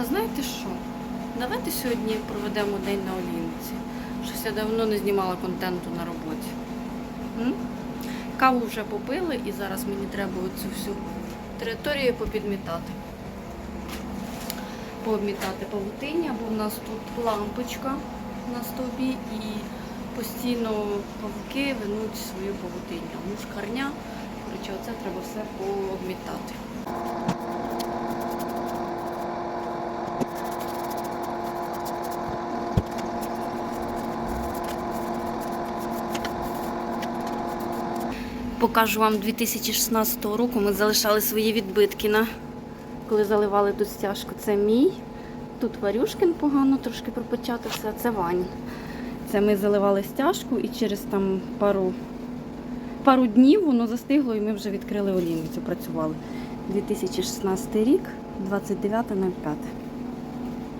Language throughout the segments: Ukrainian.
А знаєте що? Давайте сьогодні проведемо день на Олімпіці. Щось я давно не знімала контенту на роботі. М? Каву вже попили і зараз мені треба оцю всю територію попідмітати. Пообмітати павутиння, бо в нас тут лампочка на стовбі і постійно павуки винуть свою павутиння. Мушкарня. Коротше, оце треба все пообмітати. Покажу вам 2016 року. Ми залишали свої відбитки на коли заливали тут стяжку. Це мій. Тут Варюшкин погано, трошки пропочати все. Це Ванін. Це ми заливали стяжку і через там пару, пару днів воно застигло і ми вже відкрили олійницю, працювали. 2016 рік, 29.05.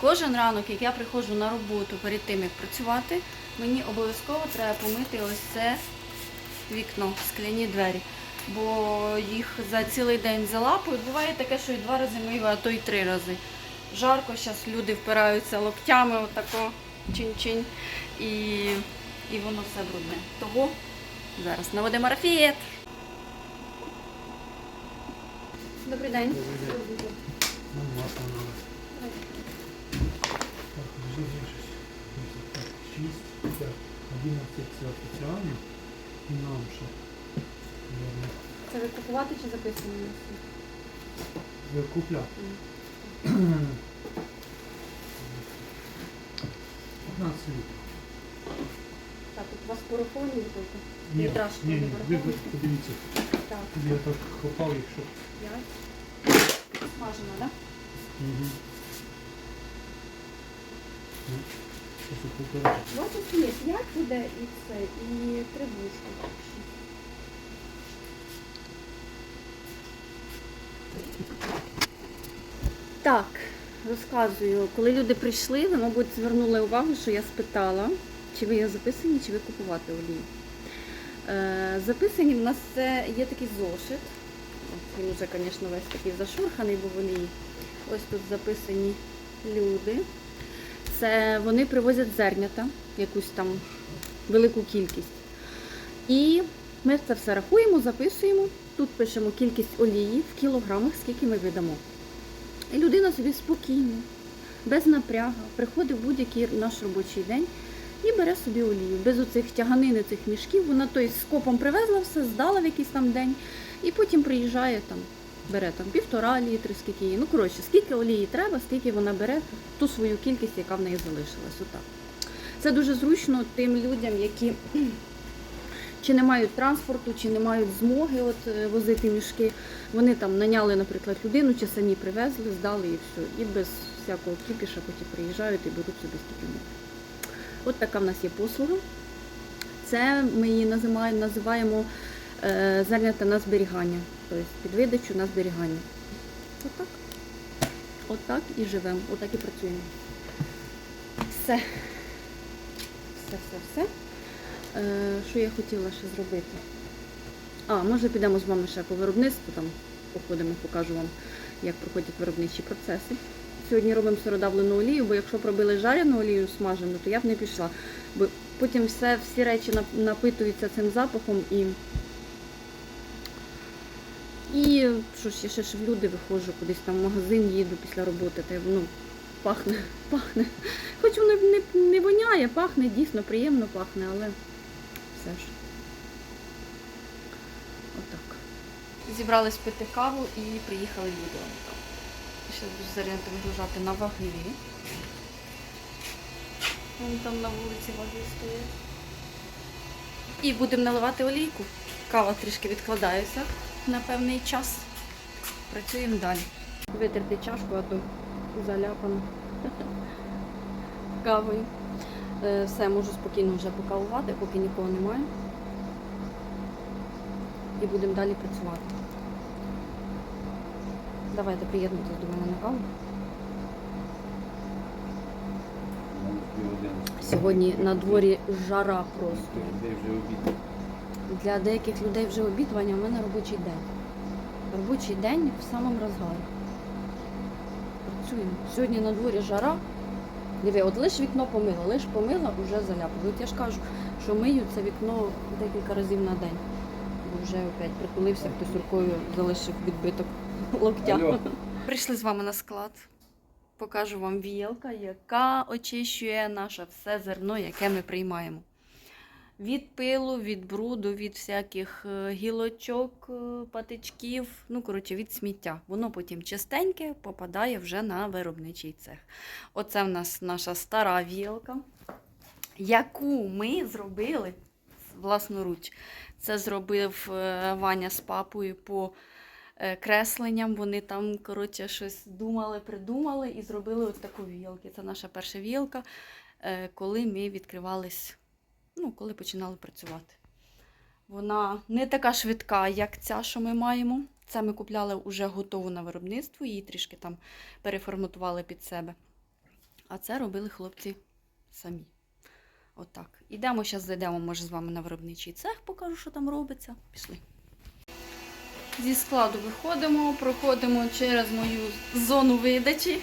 Кожен ранок, як я приходжу на роботу перед тим, як працювати, мені обов'язково треба помити ось це вікно, скляні двері. Бо їх за цілий день залапують. Буває таке, що і два рази мию, а то й три рази. Жарко, зараз люди впираються локтями, отако чинь-чинь, і, і воно все брудне. Того зараз наводимо марафет. Добрий день. Масло надо. Так, подожди, где же? 6, так, 11 це офіціально. І нам ще. Це ви купувати чи записувати? Ви купля. 15 літрів. Так, у вас порофоні тільки? Ні, ні, ні, ви подивіться. Так, Я так хопав, якщо... 5. Смажено, так? Угу. Ну, щось у полтора. У вас тут є 5 буде і це, і три. Так, розказую. Коли люди прийшли, ви, мабуть, звернули увагу, що я спитала, чи ви є записані, чи ви купувати олію. Е, записані в нас це є такий зошит. Він вже, звісно, весь такий зашурханий, бо в олії. Ось тут записані люди. Це вони привозять зернята, якусь там велику кількість. І ми це все рахуємо, записуємо. Тут пишемо кількість олії в кілограмах, скільки ми видамо. І людина собі спокійно, без напряга, приходить в будь-який наш робочий день і бере собі олію. Без оцих тяганини цих мішків. Вона той скопом привезла все, здала в якийсь там день, і потім приїжджає там, бере там півтора літри, скільки їй. Ну, коротше, скільки олії треба, скільки вона бере ту свою кількість, яка в неї залишилась. Отак. Це дуже зручно тим людям, які чи не мають транспорту, чи не мають змоги от, е, возити мішки. Вони там наняли, наприклад, людину, чи самі привезли, здали і все. І без всякого кіпіша потім приїжджають і беруть собі скільки можуть. От така в нас є послуга. Це ми її називаємо, називаємо е, зернята на зберігання, тобто під видачу на зберігання. Отак. Отак і живемо, отак і працюємо. Все. Все, все, все. Е, що я хотіла ще зробити? А, може підемо з вами ще по виробництву, там походимо, покажу вам, як проходять виробничі процеси. Сьогодні робимо сиродавлену олію, бо якщо б робили жарену олію смажену, то я б не пішла. Бо потім все, всі речі напитуються цим запахом і. І що ж, я ще ж в люди виходжу, кудись там в магазин їду після роботи, та воно пахне, пахне. Хоч воно не, не воняє, пахне, дійсно приємно пахне, але все ж. Отак. Зібрались пити каву і приїхали люди. Ще буду зарядити вигружати на ваги. Вон там на вулиці ваги стоять. І будемо наливати олійку. Кава трішки відкладається на певний час. Працюємо далі. Витерти чашку, а то заляпано кавою. Е, Все, можу спокійно вже покавувати, поки нікого немає. І будемо далі працювати. Давайте приєднуйтесь до мене на каву. Сьогодні на дворі жара просто. Для деяких людей вже обід, Ваня, у мене робочий день. Робочий день в самому розгарі. працюємо. Сьогодні на дворі жара. Диви, от лиш вікно помила, лиш помила, вже заляпало. От я ж кажу, що мию це вікно декілька разів на день. Бо вже опять притулився, хтось рукою залишив відбиток локтя. Алло. Прийшли з вами на склад. Покажу вам віялка, яка очищує наше все зерно, яке ми приймаємо. Від пилу, від бруду, від всяких е, гілочок, е, патичків, ну, коротше, від сміття. Воно потім чистеньке попадає вже на виробничий цех. Оце в нас наша стара віялка, яку ми зробили власноруч. Це зробив е, Ваня з папою по кресленням. Вони там, коротше, щось думали, придумали і зробили ось таку віялку. Це наша перша віялка, е, коли ми відкривались, ну, коли починали працювати. Вона не така швидка, як ця, що ми маємо. Це ми купляли вже готову на виробництво, її трішки там переформатували під себе. А це робили хлопці самі. Отак. Ідемо, зараз зайдемо, може, з вами на виробничий цех, покажу, що там робиться. Пішли. Зі складу виходимо, проходимо через мою зону видачі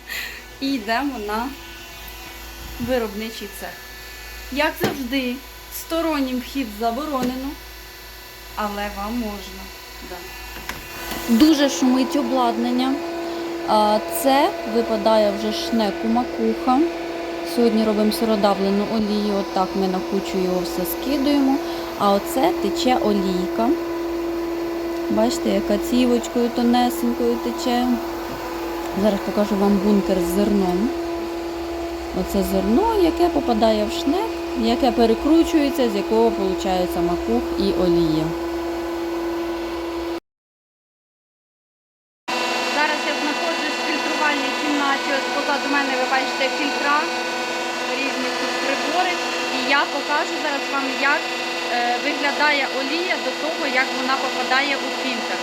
і йдемо на виробничий цех. Як завжди, стороннім вхід заборонено, але вам можна. Да. Дуже шумить обладнання. Це випадає вже шнеку макуха. Сьогодні робимо сиродавлену олію, отак ми на кучу його все скидуємо. А оце тече олійка. Бачите, яка цівочкою тонесенькою тече. Зараз покажу вам бункер з зерном. Оце зерно, яке попадає в шнек, яке перекручується, з якого виходить макух і олія. Зараз я знаходжусь в фільтрувальній кімнаті. Ось позаду мене ви бачите фільтра, різні тут прибори. І я покажу зараз вам, як е, виглядає олія до того, як вона попадає у фільтр.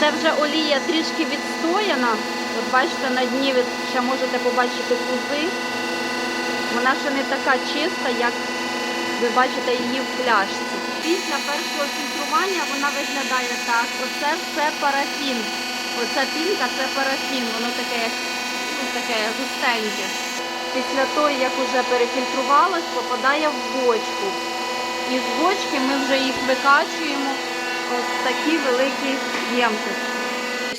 Це вже олія трішки відстояна. От бачите, на дні ви ще можете побачити кузи. Вона ще не така чиста, як ви бачите її в пляшці. Після першого фільтрування вона виглядає так. Оце все парафін. Оця пінка це парафін, воно таке, ну, таке густеньке. Після того, як вже перефільтрувалось, попадає в бочку. І з бочки ми вже їх викачуємо в такі великі ємкості.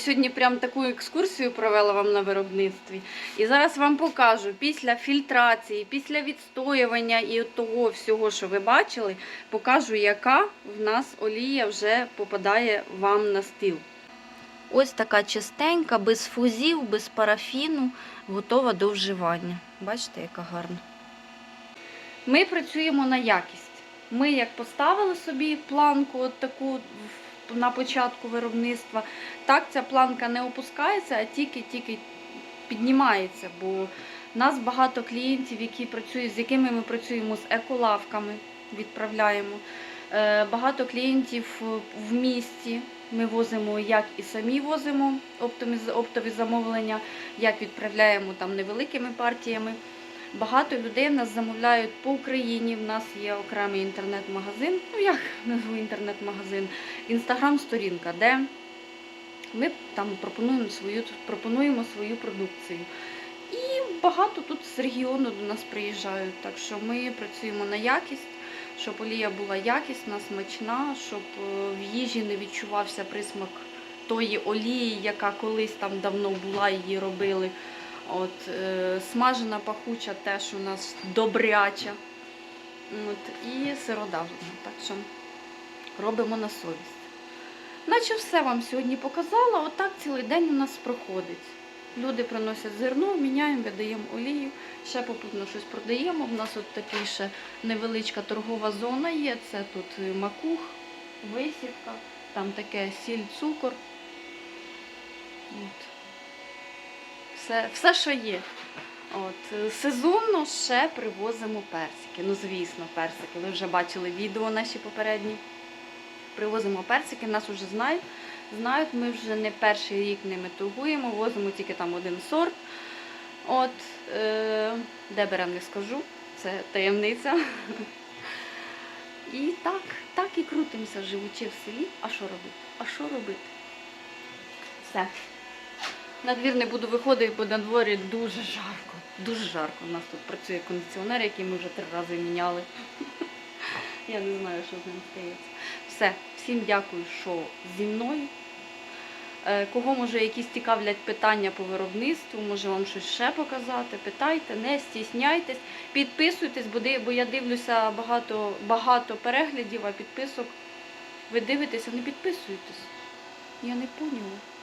Сьогодні прям таку екскурсію провела вам на виробництві. І зараз вам покажу після фільтрації, після відстоювання і того всього, що ви бачили, покажу, яка в нас олія вже попадає вам на стіл. Ось така чистенька, без фузів, без парафіну, готова до вживання. Бачите, яка гарна. Ми працюємо на якість. Ми як поставили собі планку от таку на початку виробництва, так ця планка не опускається, а тільки-тільки піднімається. Бо в нас багато клієнтів, які працюють, з якими ми працюємо з еколавками, відправляємо. Е, Багато клієнтів в місті. Ми возимо як і самі возимо оптові, замовлення, як відправляємо там невеликими партіями. Багато людей в нас замовляють по Україні. В нас є окремий інтернет-магазин. Ну як назву інтернет-магазин, інстаграм-сторінка, де ми там пропонуємо свою, пропонуємо свою продукцію. І багато тут з регіону до нас приїжджають. Так що ми працюємо на якість, щоб олія була якісна, смачна, щоб е, в їжі не відчувався присмак тої олії, яка колись там давно була, її робили. От, е, смажена пахуча теж у нас добряча. От, і сиродавлена. Так що робимо на совість. Наче все вам сьогодні показала. Отак цілий день у нас проходить. Люди приносять зерно, міняємо, видаємо олію, ще попутно щось продаємо. У нас от така ще невеличка торгова зона є. Це тут макух, висівка, там таке сіль, цукор. От. Все, все, що є. От. Сезонно ще привозимо персики. Ну, звісно, персики. Ви вже бачили відео наші попередні. Привозимо персики, нас вже знають. Знають, ми вже не перший рік ними торгуємо, возимо тільки там один сорт. От, е, де беремо, не скажу, це таємниця. І так, так і крутимося, живучи в селі. А що робити? А що робити? Все. На двір не буду виходити, бо на дворі дуже жарко. Дуже жарко. У нас тут працює кондиціонер, який ми вже три рази міняли. Я не знаю, що з ним стається. Все, всім дякую, що зі мною. Е, Кого може якісь цікавлять питання по виробництву, може вам щось ще показати, питайте, не стісняйтесь, підписуйтесь, бо я дивлюся багато, багато переглядів, а підписок. Ви дивитеся, не підписуєтесь. Я не поняла.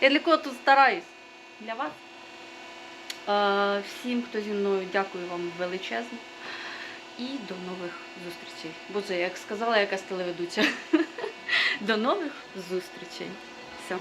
Я для кого тут стараюсь? Для вас. Е, всім, хто зі мною, дякую вам величезно. І до нових зустрічей. Боже, як сказала якась телеведуча. До нових зустрічей. Все.